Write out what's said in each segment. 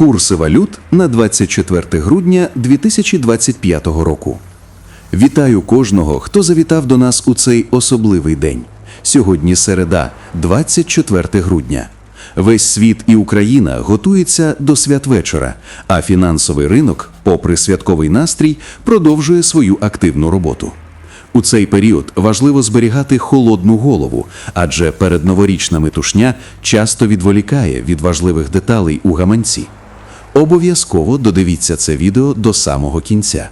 Курси валют на 24 грудня 2025 року. Вітаю кожного, хто завітав до нас у цей особливий день. Сьогодні середа, 24 грудня. Весь світ і Україна готуються до святвечора, а фінансовий ринок, попри святковий настрій, продовжує свою активну роботу. У цей період важливо зберігати холодну голову, адже передноворічна метушня часто відволікає від важливих деталей у гаманці. Обов'язково додивіться це відео до самого кінця.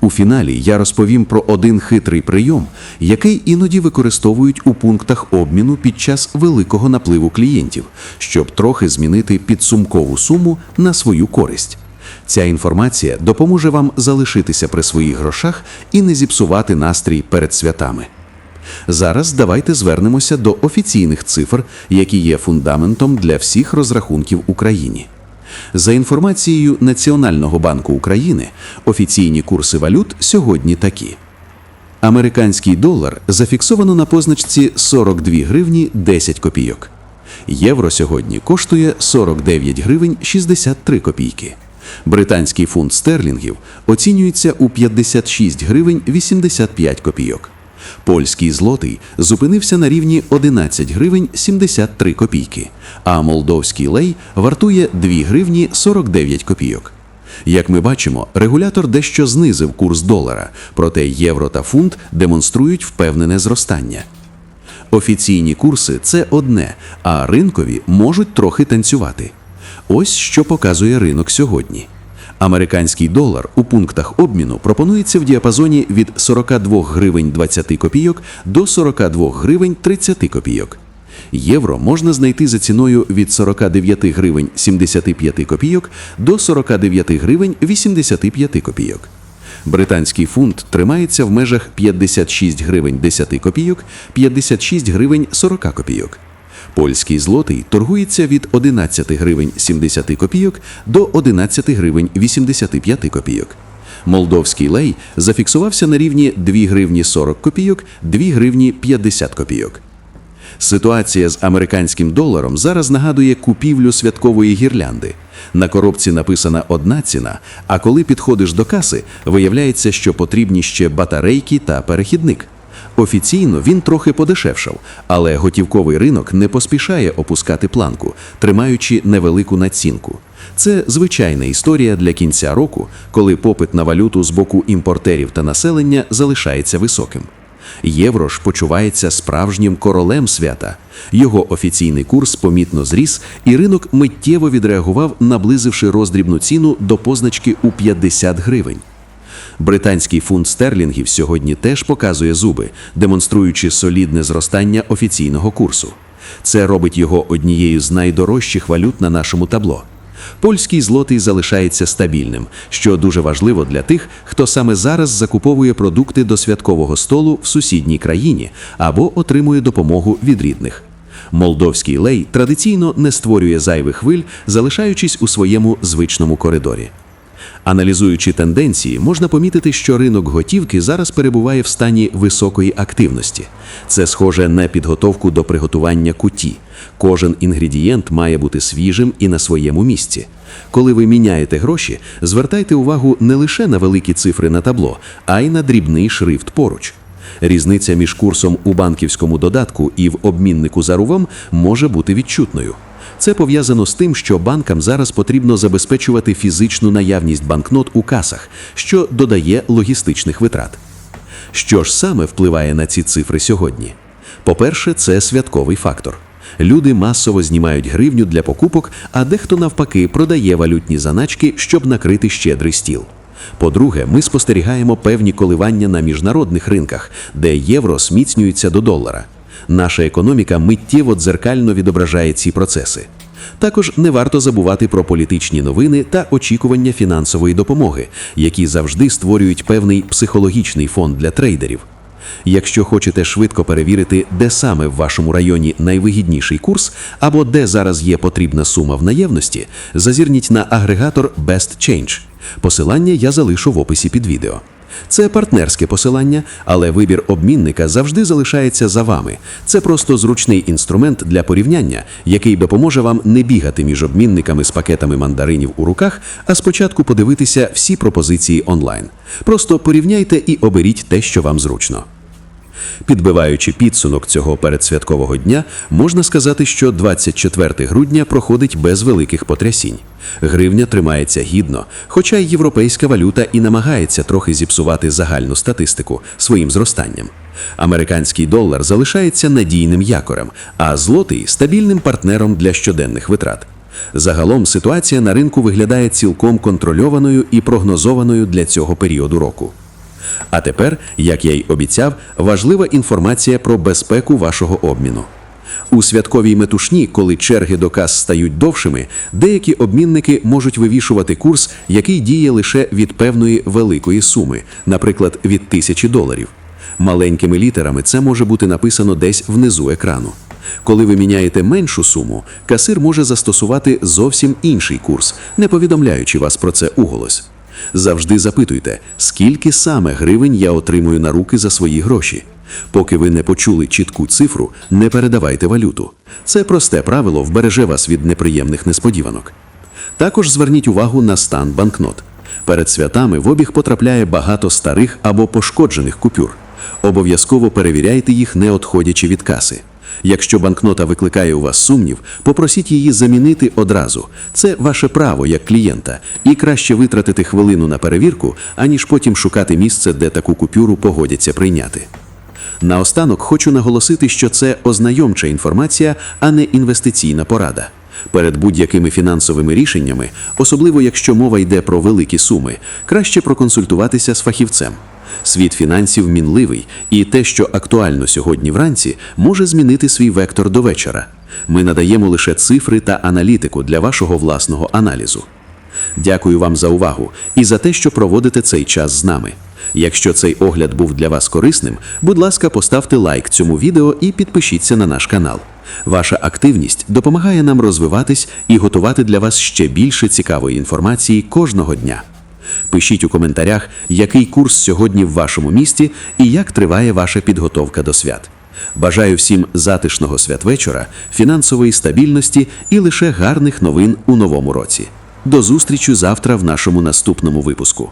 У фіналі я розповім про один хитрий прийом, який іноді використовують у пунктах обміну під час великого напливу клієнтів, щоб трохи змінити підсумкову суму на свою користь. Ця інформація допоможе вам залишитися при своїх грошах і не зіпсувати настрій перед святами. Зараз давайте звернемося до офіційних цифр, які є фундаментом для всіх розрахунків Україні. За інформацією Національного банку України, офіційні курси валют сьогодні такі. Американський долар зафіксовано на позначці 42 гривні 10 копійок. Євро сьогодні коштує 49 гривень 63 копійки. Британський фунт стерлінгів оцінюється у 56 гривень 85 копійок. Польський злотий зупинився на рівні 11 гривень 73 копійки, а молдовський лей вартує 2 гривні 49 копійок. Як ми бачимо, регулятор дещо знизив курс долара, проте євро та фунт демонструють впевнене зростання. Офіційні курси це одне, а ринкові можуть трохи танцювати. Ось що показує ринок сьогодні. Американський долар у пунктах обміну пропонується в діапазоні від 42 гривень 20 копійок до 42 гривень 30 копійок. Євро можна знайти за ціною від 49 гривень 75 копійок до 49 гривень 85 копійок. Британський фунт тримається в межах 56 гривень 10 копійок, 56 гривень 40 копійок. Польський злотий торгується від 11 гривень 70 копійок до 11 гривень 85 копійок. Молдовський лей зафіксувався на рівні 2 гривні 40 копійок, 2 гривні 50 копійок. Ситуація з американським доларом зараз нагадує купівлю святкової гірлянди. На коробці написана одна ціна, а коли підходиш до каси, виявляється, що потрібні ще батарейки та перехідник. Офіційно він трохи подешевшав, але готівковий ринок не поспішає опускати планку, тримаючи невелику націнку. Це звичайна історія для кінця року, коли попит на валюту з боку імпортерів та населення залишається високим. Євро ж почувається справжнім королем свята. Його офіційний курс помітно зріс, і ринок миттєво відреагував, наблизивши роздрібну ціну до позначки у 50 гривень. Британський фунт стерлінгів сьогодні теж показує зуби, демонструючи солідне зростання офіційного курсу. Це робить його однією з найдорожчих валют на нашому табло. Польський злотий залишається стабільним, що дуже важливо для тих, хто саме зараз закуповує продукти до святкового столу в сусідній країні або отримує допомогу від рідних. Молдовський лей традиційно не створює зайвих хвиль, залишаючись у своєму звичному коридорі. Аналізуючи тенденції, можна помітити, що ринок готівки зараз перебуває в стані високої активності. Це схоже на підготовку до приготування куті. Кожен інгредієнт має бути свіжим і на своєму місці. Коли ви міняєте гроші, звертайте увагу не лише на великі цифри на табло, а й на дрібний шрифт поруч. Різниця між курсом у банківському додатку і в обміннику за рувом може бути відчутною. Це пов'язано з тим, що банкам зараз потрібно забезпечувати фізичну наявність банкнот у касах, що додає логістичних витрат. Що ж саме впливає на ці цифри сьогодні? По-перше, це святковий фактор. Люди масово знімають гривню для покупок, а дехто навпаки продає валютні заначки, щоб накрити щедрий стіл. По-друге, ми спостерігаємо певні коливання на міжнародних ринках, де євро зміцнюється до долара. Наша економіка миттєво дзеркально відображає ці процеси. Також не варто забувати про політичні новини та очікування фінансової допомоги, які завжди створюють певний психологічний фон для трейдерів. Якщо хочете швидко перевірити, де саме в вашому районі найвигідніший курс або де зараз є потрібна сума в наявності, зазирніть на агрегатор Best Change. Посилання я залишу в описі під відео. Це партнерське посилання, але вибір обмінника завжди залишається за вами. Це просто зручний інструмент для порівняння, який допоможе вам не бігати між обмінниками з пакетами мандаринів у руках, а спочатку подивитися всі пропозиції онлайн. Просто порівняйте і оберіть те, що вам зручно. Підбиваючи підсумок цього передсвяткового дня, можна сказати, що 24 грудня проходить без великих потрясінь. Гривня тримається гідно, хоча й європейська валюта і намагається трохи зіпсувати загальну статистику своїм зростанням. Американський долар залишається надійним якорем, а злотий стабільним партнером для щоденних витрат. Загалом ситуація на ринку виглядає цілком контрольованою і прогнозованою для цього періоду року. А тепер, як я й обіцяв, важлива інформація про безпеку вашого обміну. У святковій метушні, коли черги до кас стають довшими, деякі обмінники можуть вивішувати курс, який діє лише від певної великої суми, наприклад, від тисячі доларів. Маленькими літерами це може бути написано десь внизу екрану. Коли ви міняєте меншу суму, касир може застосувати зовсім інший курс, не повідомляючи вас про це уголос. Завжди запитуйте, скільки саме гривень я отримую на руки за свої гроші. Поки ви не почули чітку цифру, не передавайте валюту. Це просте правило вбереже вас від неприємних несподіванок. Також зверніть увагу на стан банкнот. Перед святами в обіг потрапляє багато старих або пошкоджених купюр. Обов'язково перевіряйте їх, не відходячи від каси. Якщо банкнота викликає у вас сумнів, попросіть її замінити одразу. Це ваше право як клієнта, і краще витратити хвилину на перевірку, аніж потім шукати місце, де таку купюру погодяться прийняти. Наостанок хочу наголосити, що це ознайомча інформація, а не інвестиційна порада. Перед будь-якими фінансовими рішеннями, особливо якщо мова йде про великі суми, краще проконсультуватися з фахівцем. Світ фінансів мінливий, і те, що актуально сьогодні вранці, може змінити свій вектор до вечора. Ми надаємо лише цифри та аналітику для вашого власного аналізу. Дякую вам за увагу і за те, що проводите цей час з нами. Якщо цей огляд був для вас корисним, будь ласка, поставте лайк цьому відео і підпишіться на наш канал. Ваша активність допомагає нам розвиватись і готувати для вас ще більше цікавої інформації кожного дня. Пишіть у коментарях, який курс сьогодні в вашому місті і як триває ваша підготовка до свят. Бажаю всім затишного святвечора, фінансової стабільності і лише гарних новин у новому році. До зустрічі завтра в нашому наступному випуску.